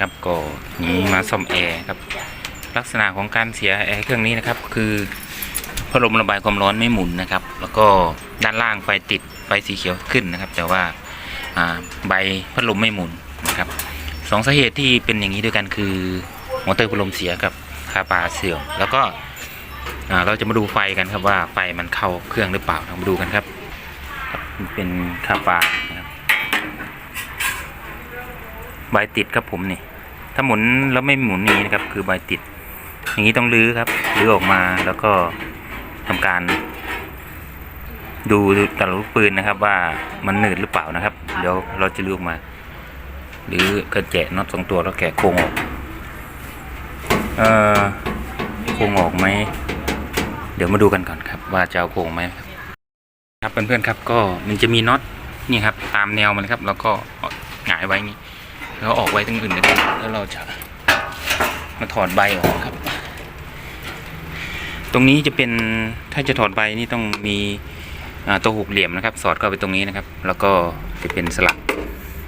ครับก็นี้มาซ่อมแอร์ครับ ลักษณะของการเสียแอร์เครื่องนี้นะครับ คือพัดลมระบายความร้อนไม่หมุนนะครับ แล้วก็ด้านล่างไฟติดไฟสีเขียวขึ้นนะครับ แต่ว่าใบพัดลมไม่หมุนนะครับสองสาเหตุที่เป็นอย่างนี้ด้วยกันคือมอเตอร์พัดลมเสียกับคาปาเสื่อมแล้วก็เราจะมาดูไฟกันครับว่าไฟมันเข้าเครื่องหรือเปล่าเรามาดูกันครับ เป็นคาปานะครับ ใบติดครับผมนี่ ถ้าหมุนแล้วไม่หมุนนี้นะครับ คือใบติด อย่างนี้ต้องลื้อครับลื้อออกมาแล้วก็ทำการ ดูแต่ละลูกปืนนะครับ ว่ามันหนืดหรือเปล่านะครับ เดี๋ยวเราจะลื้อออกมา หรือก็แกะน็อตสองตัวแล้วแกะโครงออกเอ่อโครงออกไหมเดี๋ยวมาดูกันก่อนครับ ว่าจะเอาโครงไหมครับครับเพื่อนๆครับก็มันจะมีน็อตนี่ครับตามแนวมันครับ แล้วก็หงายไว้งนี้ แล้วออกไว้ตรงอื่นนะครับแล้วเราจะมาถอดใบออกครับ ตรงนี้จะเป็นถ้าจะถอดใบนี่ต้องมีตัวหกเหลี่ยมนะครับ สอดเข้าไปตรงนี้นะครับ แล้วก็จะเป็นสลัก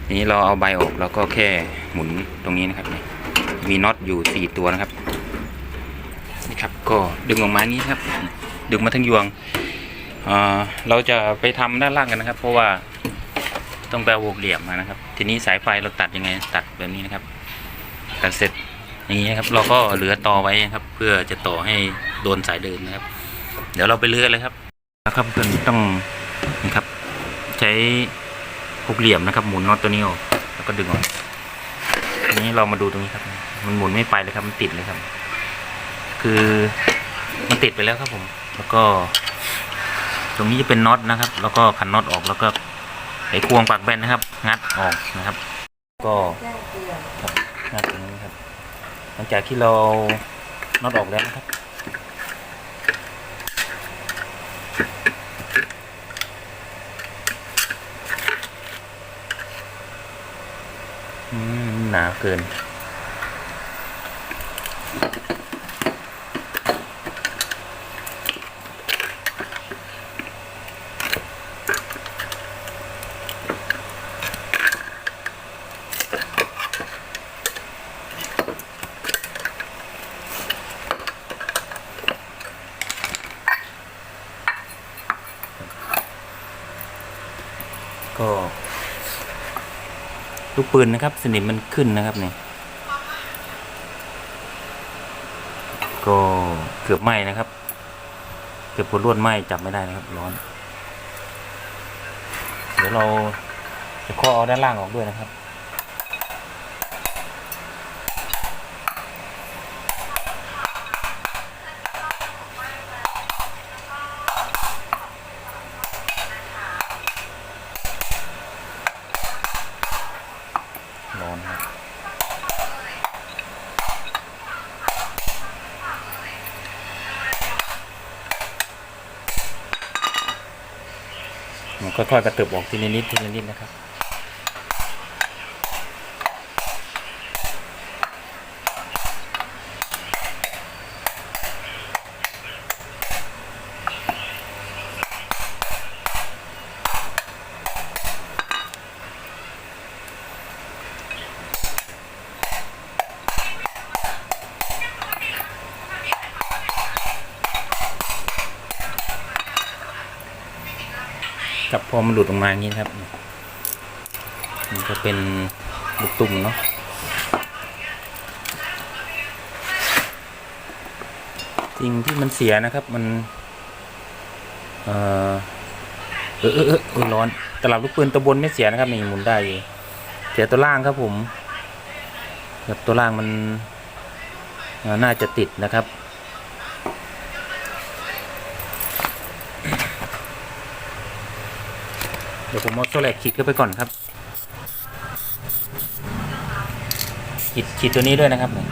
ทีนี้เราเอาใบออกเราก็แค่หมุนตรงนี้นะครับมีน็อตอยู่สี่ตัวนะครับนี่ครับก็ดึงออกมาอย่านี้ครับดึงมาทั้งยวงเราจะไปทำด้านล่างกันนะครับ เพราะว่า ต้องไปเอาวงเหลี่ยมมานะครับ ทีนี้สายไฟเราตัดยังไงตัดแบบนี้นะครับ ตัดเสร็จอย่างนี้ครับ เราก็เหลือต่อไว้นะครับ เพื่อจะต่อให้โดนสายเดินนะครับ เดี๋ยวเราไปเลื่อยเลยครับนะครับเพื่อนต้องนะครับ ใช้หกเหลี่ยมนะครับ หมุนน็อตตัวนี้ออกแล้วก็ดึงออกทีนี้เรามาดูตรงนี้ครับ มันหมุนไม่ไปเลยครับ มันติดเลยครับ คือมันติดไปแล้วครับผม แล้วก็ ตรงนี้จะเป็นน็อตนะครับ แล้วก็ขันน็อตออกแล้วก็ ไขควงปากแบนนะครับ งัดออกนะครับ ก็ครับงัดตรงนี้ครับ หลังจากที่เราน็อตออกแล้วนะครับอืมหนาเกิน ก็ ลูกปืนนะครับ สนิมมันขึ้นนะครับเนี่ยก็เกือบไหม้นะครับ เกือบปวดรวดไหม้จับไม่ได้นะครับ ร้อน เดี๋ยวเราจะข้อเอาด้านล่างออกด้วยนะครับ ร้อนครับมัน ค่อยๆกระตืบออกทีละนิดทีละนิดนะครับ ครับพอมันหลุดออกมาอย่างนี้ครับมันก็เป็นลูกตุ่มเนาะสิ่งที่มันเสียนะครับมัน เออเออเออเออร้อนตลับลูกปืนตัวบนไม่เสียนะครับนี่หมุนได้ เสียตัวล่างครับผมครับตัวล่างมันน่าจะติดนะครับ เดี๋ยวผมเอาโซแลกขีดขึ้นไปก่อนครับขีดขีดตัวนี้ด้วยนะครับเนี่ย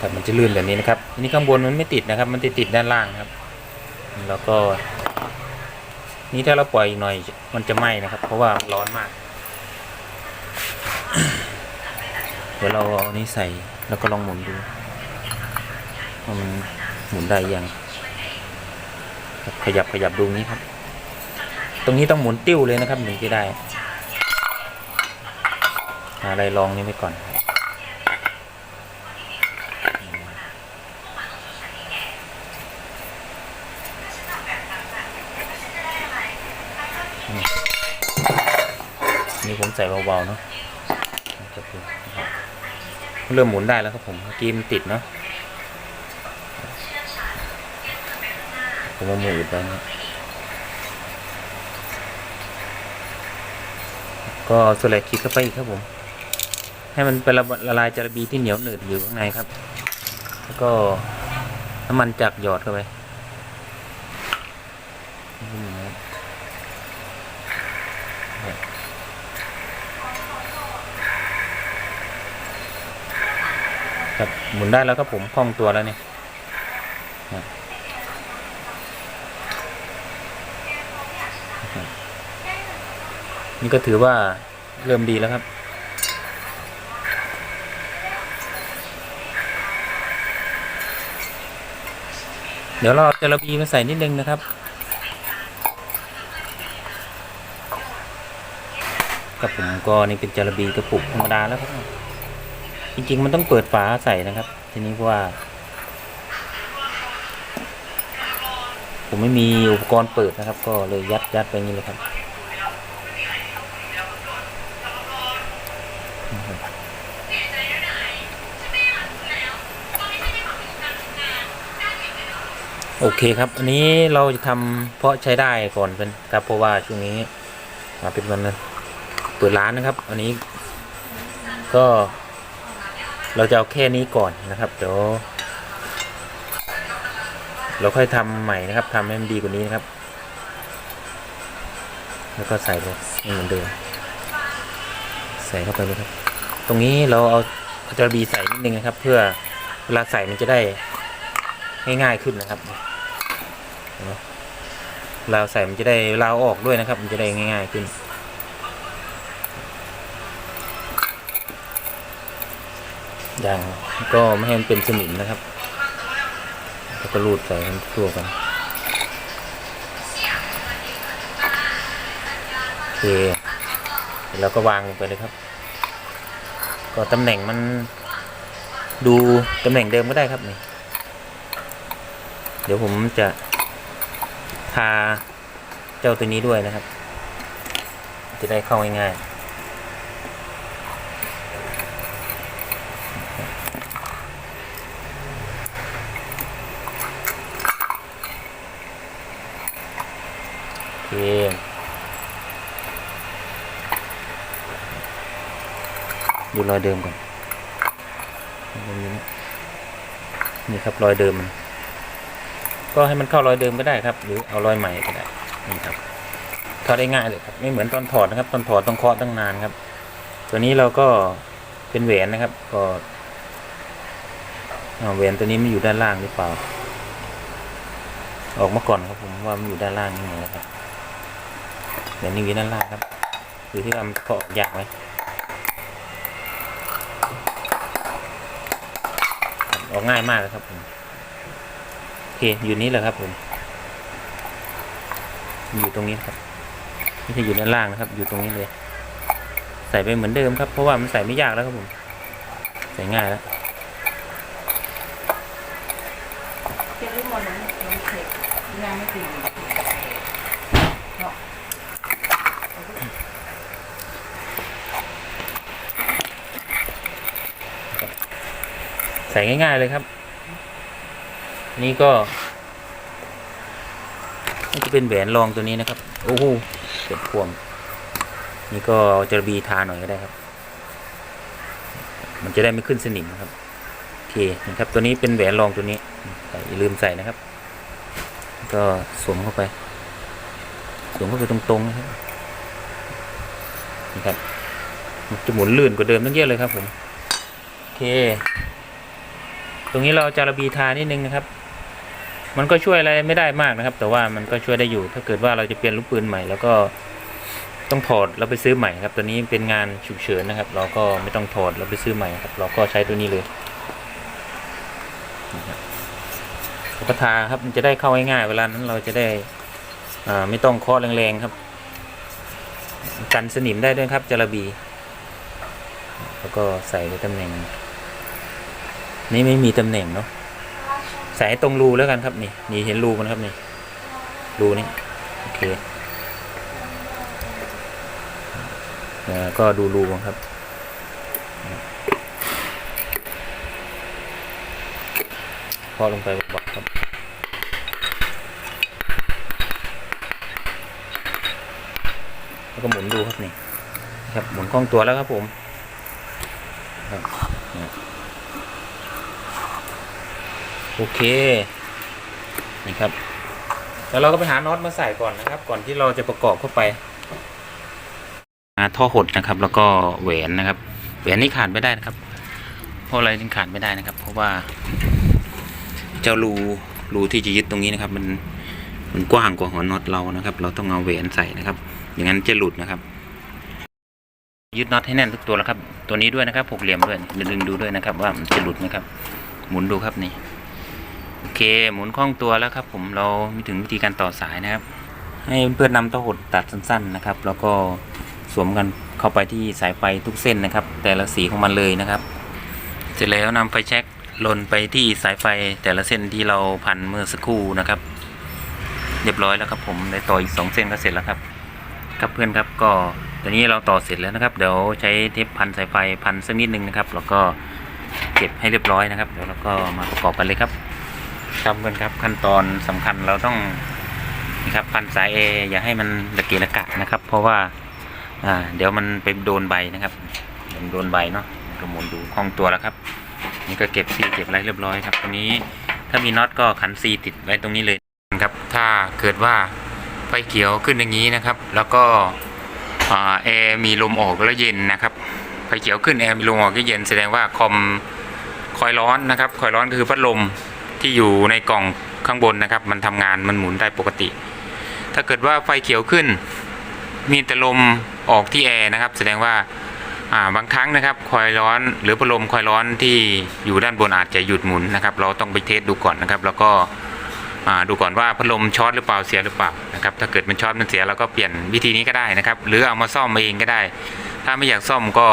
ครับมัน จะลื่นแบบนี้นะครับอันนี้ข้างบนมันไม่ติดนะครับ มันจะติดด้านล่างครับ แล้วก็ นี่ถ้าเราปล่อยอีกหน่อยมันจะไหม้นะครับ เพราะว่าร้อนมาก เดี๋ยวเราเอานี้ใส่แล้วก็ลองหมุนดูมันหมุนได้ยังขยับขยับดูนี้ครับ ตรงนี้ต้องหมุนติ้วเลยนะครับถึงจะได้อะไรลองนี้ไว้ก่อนนี่ผม ใส่เบาๆเนาะจะดูเริ่มหมุนได้แล้วครับผมเมื่อกี้มันติดเนาะผมเอามืออุดไว้นะก็เอาโซเลตคลิกเข้าไปอีกครับผม ให้มันเป็นละละลายจาระบีที่เหนียวหนืดอยู่ข้างในครับ แล้วก็น้ำมันจากหยอดเข้าไปนี่นะ ครับหมุนได้แล้วครับผมคล่องตัวแล้วนี่นี่ก็ถือว่าเริ่มดีแล้วครับ เดี๋ยวเราเอาจระบีมาใส่นิดนึงนะครับ กับผมก็นี่เป็นจระบีกระปุกธรรมดาแล้วครับ จริง ๆ มันต้องเปิดฝาใส่นะครับ ทีนี้เพราะว่า ผมไม่มีอุปกรณ์เปิดนะครับ ก็เลยยัดยัดไปนี่เลยครับโอเคครับ อันนี้เราจะทำเพาะใช้ได้ก่อนเป็นครับ เพราะว่าช่วงนี้มาเป็นวันเปิดร้านนะครับ อันนี้ก็ เราจะเอาแค่นี้ก่อนนะครับเดี๋ยวเราค่อยทำใหม่นะครับทำให้มันดีกว่านี้นะครับ แล้วก็ใส่ลยนี่เหมือนเดิมใส่เข้าไปเลยครับ ตรงนี้เราเอาเจระบีใส่นิดนึงนะครับ เพื่อเวลาใส่มันจะได้ง่ายๆขึ้นนะครับเห็นไหมเวลาใส่มันจะได้เวลาอาออกด้วยนะครับ มันจะได้ง่ายๆขึ้น อย่างก็ไม่ให้มันเป็นสนิมนะครับแล้วก็รูดใส่ให้มันทั่วกันโอเคแล้วก็วางลงไปเลยครับ ก็ตำแหน่งมันดูตำแหน่งเดิมก็ได้ครับนี่เดี๋ยวผมจะทาเจ้าตัวนี้ด้วยนะครับ จะได้เข้าง่ายๆ เคดูรอยเดิมก่อนตรงนี้นะนี่ครับรอยเดิมมันก็ให้มันเข้ารอยเดิมก็ได้ครับ หรือเอารอยใหม่ก็ได้นี่ครับถอดได้ง่ายเลยครับไม่เหมือนตอนถอดนะครับ ตอนถอดต้องเคาะตั้งนานครับ ตัวนี้เราก็เป็นแหวนนะครับ ก็แหวนตัวนี้มันอยู่ด้านล่างหรือเปล่า ออกมาก่อนครับผมว่ามันอยู่ด้านล่างนี่นะครับ เดี๋ยวนี้อยู่ด้านล่างครับอยู่ที่ว่าเกาะยากไหมออกง่ายมากเลยครับผมโอเคอยู่นี้แหละครับผม อยู่ตรงนี้ครับไม่ใช่อยู่ด้านล่างนะครับ อยู่ตรงนี้เลย ใส่ไปเหมือนเดิมครับเพราะว่ามันใส่ไม่ยากแล้วครับผม ใส่ง่ายแล้ว เจ็ดลูกหมดน้ำน้ำเผ็ดยังไม่ถึง ใส่ง่าย ๆ เลยครับ นี่ก็นี่จะเป็นแหวนรองตัวนี้นะครับ โอ้โหเก็บพวง นี่ก็จะบีทาหน่อยก็ได้ครับ มันจะได้ไม่ขึ้นสนิมนะครับโอเคนะครับ ตัวนี้เป็นแหวนรองตัวนี้อย่าลืมใส่นะครับ ก็สวมเข้าไป สวมเข้าไปตรงๆนะครับนี่ครับจะหมุนลื่นกว่าเดิมตั้งเยอะเลยครับผม โอเค ตรงนี้เราจาระบีทานิดนึงนะครับ มันก็ช่วยอะไรไม่ได้มากนะครับ แต่ว่ามันก็ช่วยได้อยู่ ถ้าเกิดว่าเราจะเปลี่ยนลูกปืนใหม่ แล้วก็ต้องถอดแล้วไปซื้อใหม่ครับ ตัวนี้เป็นงานฉุกเฉินนะครับ เราก็ไม่ต้องถอดแล้วไปซื้อใหม่ครับ เราก็ใช้ตัวนี้เลยแล้วก็ทาครับมันจะได้เข้าง่ายๆเวลานั้นเราจะได้อ่าไม่ต้องเคาะแรงๆครับ กันสนิมได้ด้วยครับจาระบี แล้วก็ใส่ในตำแหน่ง นี่ไม่มีตำแหน่งเนาะใส่ตรงรูแล้วกันครับนี่นี่เห็นรูมันครับนี่รูนี่โอเคแล้วก็ดูรูมันครับ พอลงไปบอกครับ แล้วก็หมุนดูครับนี่ ครับหมุนคล่องตัวแล้วครับผม ครับ โอเค นี่ครับ แล้วเราก็ไปหาน็อตมาใส่ก่อนนะครับ ก่อนที่เราจะประกอบเข้าไปหาท่อหดนะครับ แล้วก็แหวนนะครับ แหวนนี่ขาดไม่ได้นะครับ เพราะอะไรถึงขาดไม่ได้นะครับ เพราะว่า เจ้ารูรูที่จะยึดตรงนี้นะครับ มันมันกว้างกว่าหัวน็อตเรานะครับ เราต้องเอาแหวนใส่นะครับ อย่างนั้นจะหลุดนะครับ ยึดน็อตให้แน่นทุกตัวแล้วครับ ตัวนี้ด้วยนะครับหกเหลี่ยมด้วยดึงดูด้วยนะครับ ว่ามันจะหลุดไหมครับ หมุนดูครับนี่ โอเคหมุนคล่องตัวแล้วครับ ผมเรามีถึงวิธีการต่อสายนะครับ ให้เพื่อนนำเต้าหดตัดสั้นๆนะครับ แล้วก็สวมกันเข้าไปที่สายไฟทุกเส้นนะครับ แต่ละสีของมันเลยนะครับ เสร็จแล้วนำไฟแช็กลนไปที่สายไฟแต่ละเส้นที่เราพันเมื่อสักครู่นะครับ เรียบร้อยแล้วครับ ผมได้ต่ออีกสองเส้นก็เสร็จแล้วครับ ครับเพื่อนครับก็ตอนนี้เราต่อเสร็จแล้วนะครับ เดี๋ยวใช้เทปพันสายไฟพันสักนิดนึงนะครับ แล้วก็เก็บให้เรียบร้อยนะครับ เดี๋ยวเราก็มาประกอบกันเลยครับ ครับเพื่อนครับขั้นตอนสำคัญเราต้องนี่ครับพันสายเออย่าให้มันระเกะระกะนะครับ เพราะว่าอ่า เดี๋ยวมันไปโดนใบนะครับมันโดนใบเนาะก็หมุนดูคล่องตัวแล้วครับ นี่ก็เก็บซีเก็บอะไรเรียบร้อยครับตรงนี้ถ้ามีน็อตก็ขันซีติดไว้ตรงนี้เลยครับ ถ้าเกิดว่าไฟเขียวขึ้นอย่างนี้นะครับ แล้วก็แอร์มีลมออกแล้วเย็นนะครับไฟเขียวขึ้นแอร์มีลมออกก็เย็นแสดงว่าคอมคอยร้อนนะครับคอยร้อนคือพัดลม ที่อยู่ในกล่องข้างบนนะครับ มันทำงานมันหมุนได้ปกติ ถ้าเกิดว่าไฟเขียวขึ้น มีแต่ลมออกที่แอร์นะครับ แสดงว่าาบางครั้งนะครับคอยร้อนหรือพัดลมคอยร้อนที่อยู่ด้านบนอาจจะหยุดหมุนนะครับ เราต้องไปเทสดูก่อนนะครับ แล้วก็ดูก่อนว่าพัดลมช็อตหรือเปล่าเสียหรือเปล่านะครับ ถ้าเกิดมันช็อตมันเสียเราก็เปลี่ยนวิธีนี้ก็ได้นะครับ หรือเอามาซ่อมเองก็ได้ ถ้าไม่อยากซ่อมก็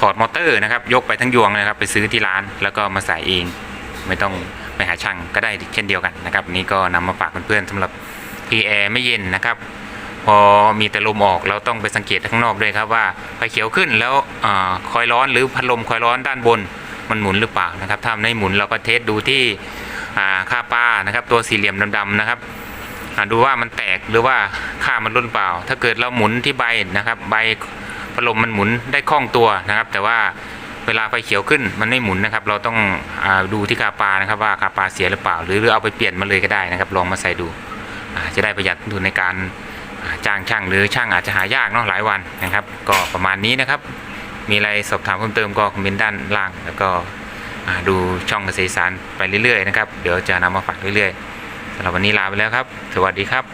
ถอดมอเตอร์นะครับ ยกไปทั้งยวงนะครับ ไปซื้อที่ร้านแล้วก็มาใส่เอง ไม่ต้องไปหาช่างก็ได้เช่นเดียวกันนะครับนี่ก็นำมาฝากเพื่อนๆสำหรับพีแอร์ไม่เย็นนะครับ พอมีแต่ลมออกเราต้องไปสังเกตข้างนอกด้วยครับว่าไฟเขียวขึ้นแล้วอคอยร้อนหรือพัดลมคอยร้อนด้านบนมันหมุนหรือเปล่านะครับ ถ้าไม่หมุนเราก็เทสดูที่ค่าป้านะครับ ตัวสี่เหลี่ยมดำๆนะครับดูว่ามันแตกหรือว่าค่ามันรุนเปล่า ถ้าเกิดเราหมุนที่ใบนะครับ ใบพัดลมมันหมุนได้คล่องตัวนะครับ แต่ว่า เวลาไฟเขียวขึ้นมันไม่หมุนนะครับ เราต้องอดูที่คาปานะครับว่าคาปาเสียหรือเปล่า หรือเอาไปเปลี่ยนมาเลยก็ได้นะครับ ลองมาใส่ดูจะได้ประหยัดทุนในการจ้างช่างหรือช่างอาจจะหายากเนาะหลายวันนะครับ ก็ประมาณนี้นะครับ มีอะไรสอบถามเพิ่มเติมก็คอมเมนต์ด้านล่าง แล้วก็ดูช่องเกษตรสารไปเรื่อยๆนะครับ เดี๋ยวจะนำมาฝากเรื่อยๆสำหรับวันนี้ลาไปแล้วครับ สวัสดีครับ